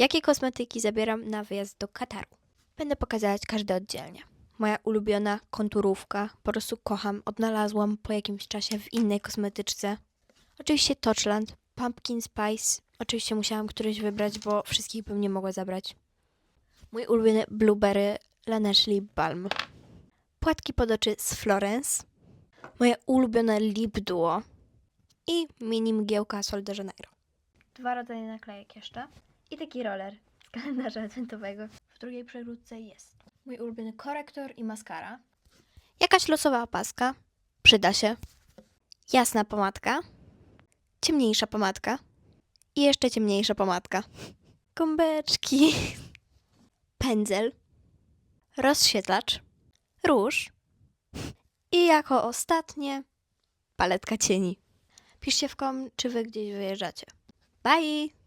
Jakie kosmetyki zabieram na wyjazd do Kataru? Będę pokazywać każde oddzielnie. Moja ulubiona konturówka, po prostu kocham, odnalazłam po jakimś czasie w innej kosmetyczce. Oczywiście Touchland, Pumpkin Spice, oczywiście musiałam któryś wybrać, bo wszystkich bym nie mogła zabrać. Mój ulubiony Blueberry Laneige Lip Balm. Płatki pod oczy z Florence. Moje ulubione Lip Duo. I mini mgiełka Sol de Janeiro. Dwa rodzaje naklejek jeszcze. I taki roller z kalendarza adwentowego. W drugiej przegródce jest mój ulubiony korektor i maskara. Jakaś losowa opaska. Przyda się. Jasna pomadka. Ciemniejsza pomadka. I jeszcze ciemniejsza pomadka. Gąbeczki. Pędzel. Rozświetlacz. Róż. I jako ostatnie paletka cieni. Piszcie w kom, czy wy gdzieś wyjeżdżacie. Bye!